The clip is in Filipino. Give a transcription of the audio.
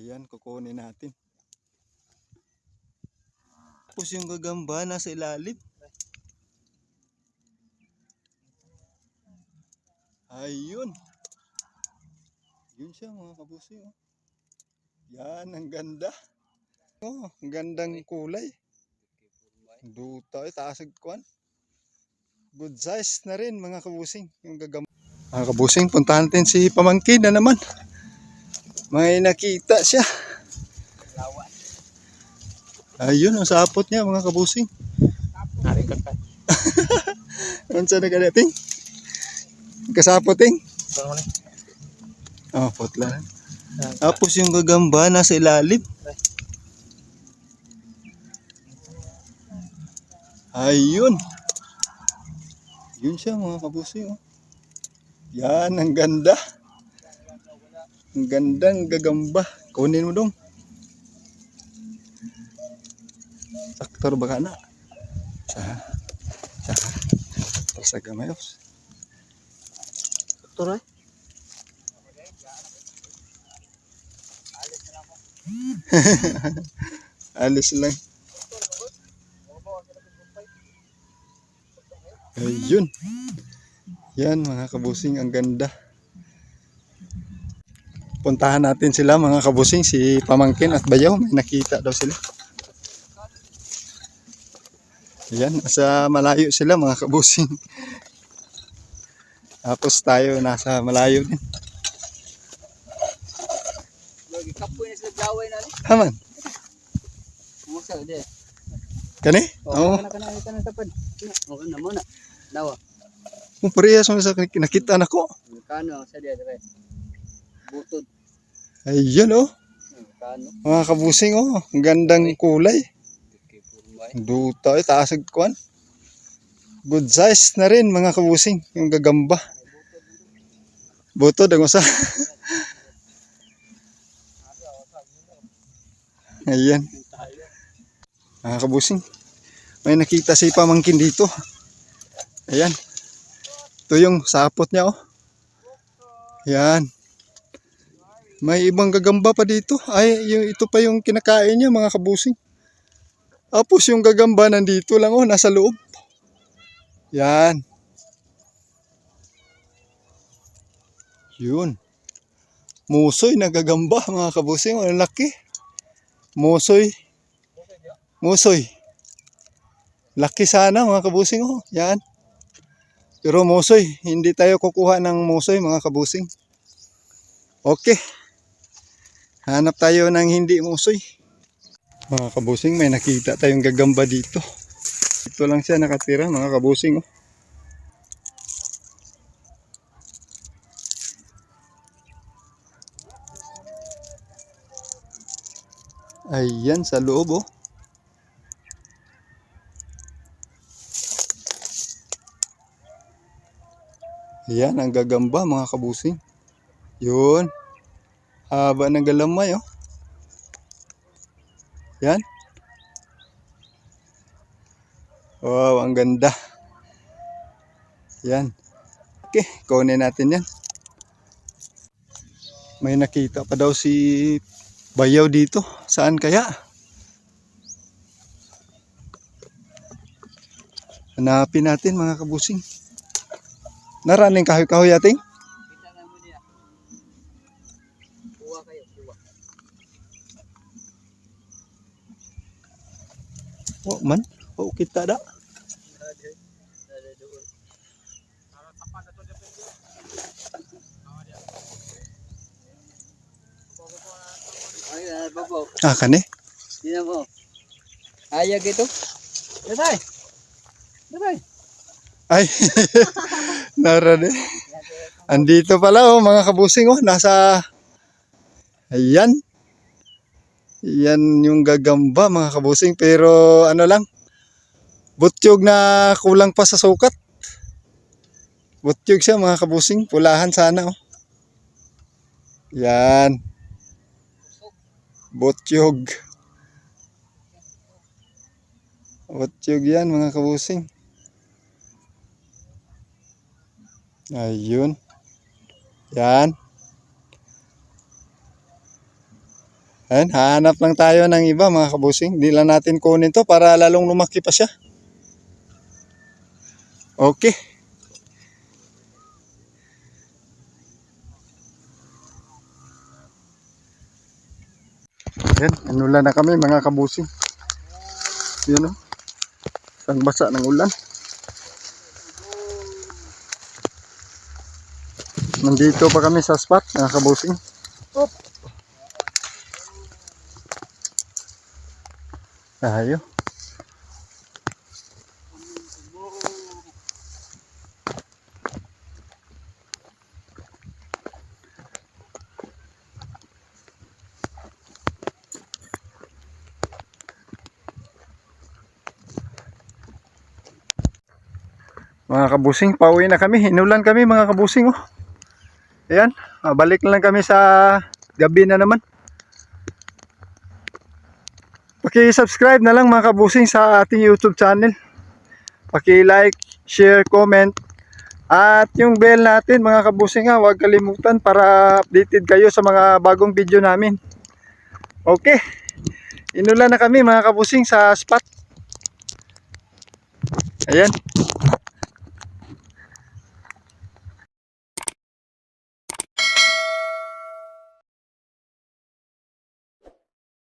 Ayan, kukunin natin. Tapos yung gagamba nasa ilalim. Ayun. Yun siya mga kabusi. Oh. Yan, ang ganda. Oh, ang gandang kulay. Duta, eh, taasag kuan. Good size na rin mga kabusing. Yung gagamba. Mga kabusing, puntahan natin si Pamangkin na naman. May nakita siya. Ayun, ang sapot niya mga kabusing. Narikat ka. Ano sa nagadating? Kasapoting? Ito naman eh. Oh, putla. Tapos yung gagamba nasa ilalim. Ayun. Yun siya mga kabusing. Oh. Yan, ang ganda. Ang gandang gagamba. Kunin mo dong. Saktor baka na. Sa, sa, sa gamayos. Ito rin. Alis lang. Ayun. Yan mga kabusing, ang ganda. Puntahan natin sila mga kabusing, si Pamangkin at Bayaw. May nakita daw sila. Yan, nasa malayo sila mga kabusing. Tapos tayo nasa malayo din. Haman, di? kani? Oh, Oo. Oh, mo na. Dawa. Kung parehas mo sa nakita na ko. Kano sa dia dire. Butod. Ayun oh. Kano. Mga kabusing oh, ang gandang kulay. Duta, eh, taasag kuan. Good size na rin mga kabusing, yung gagamba. Buto, dango sa. Ayan, mga kabusing. May nakita si pamangkin dito. Ayan. Ito yung sapot niya oh. Ayan. May ibang gagamba pa dito. Ay, yung, ito pa yung kinakain niya mga kabusing. Tapos yung gagamba nandito lang oh, nasa loob. Yan. Yun. Musoy na gagamba mga kabusing. Ang laki. Musoy. Musoy. Laki sana mga kabusing oh. Yan. Pero musoy. Hindi tayo kukuha ng musoy mga kabusing. Okay. Hanap tayo ng hindi musoy. Mga kabusing, may nakita tayong gagamba dito. Ito lang siya nakatira, mga kabusing. Oh. Ayan, sa loob oh. Ayan, ang gagamba mga kabusing. Yun. Haba ng galamay oh. Yan. Wow, ang ganda. Yan. Okay, kunin natin yan. May nakita pa daw si Bayaw dito. Saan kaya? Hanapin natin mga kabusing. Naraning kahoy-kahoy ating? Oh, man. Oh, kita da. Ah, kani? Di na mo. Ayag ito. Datay. Datay. Ay, narade. Andito pala oh, mga kabusing oh, nasa Ayan. Yan yung gagamba mga kabusing pero ano lang butyog na kulang pa sa sukat. Butyog siya mga kabusing, pulahan sana oh. Yan. Butyog. Butyog yan mga kabusing. Ayun. Yan. Ayan, hahanap lang tayo ng iba mga kabusing. Hindi lang natin kunin to para lalong lumaki pa siya. Okay. Ayan, inulan na kami mga kabusing. Yun o. Isang basa ng ulan. Nandito pa kami sa spot mga kabusing. Tayo. Mga kabusing, pauwi na kami. Inulan kami mga kabusing oh. Ayan, ah, balik lang kami sa gabi na naman. Paki-subscribe na lang mga kabusing sa ating YouTube channel. Paki-like, share, comment. At yung bell natin mga kabusing ha, huwag kalimutan para updated kayo sa mga bagong video namin. Okay. Inulan na kami mga kabusing sa spot. Ayan.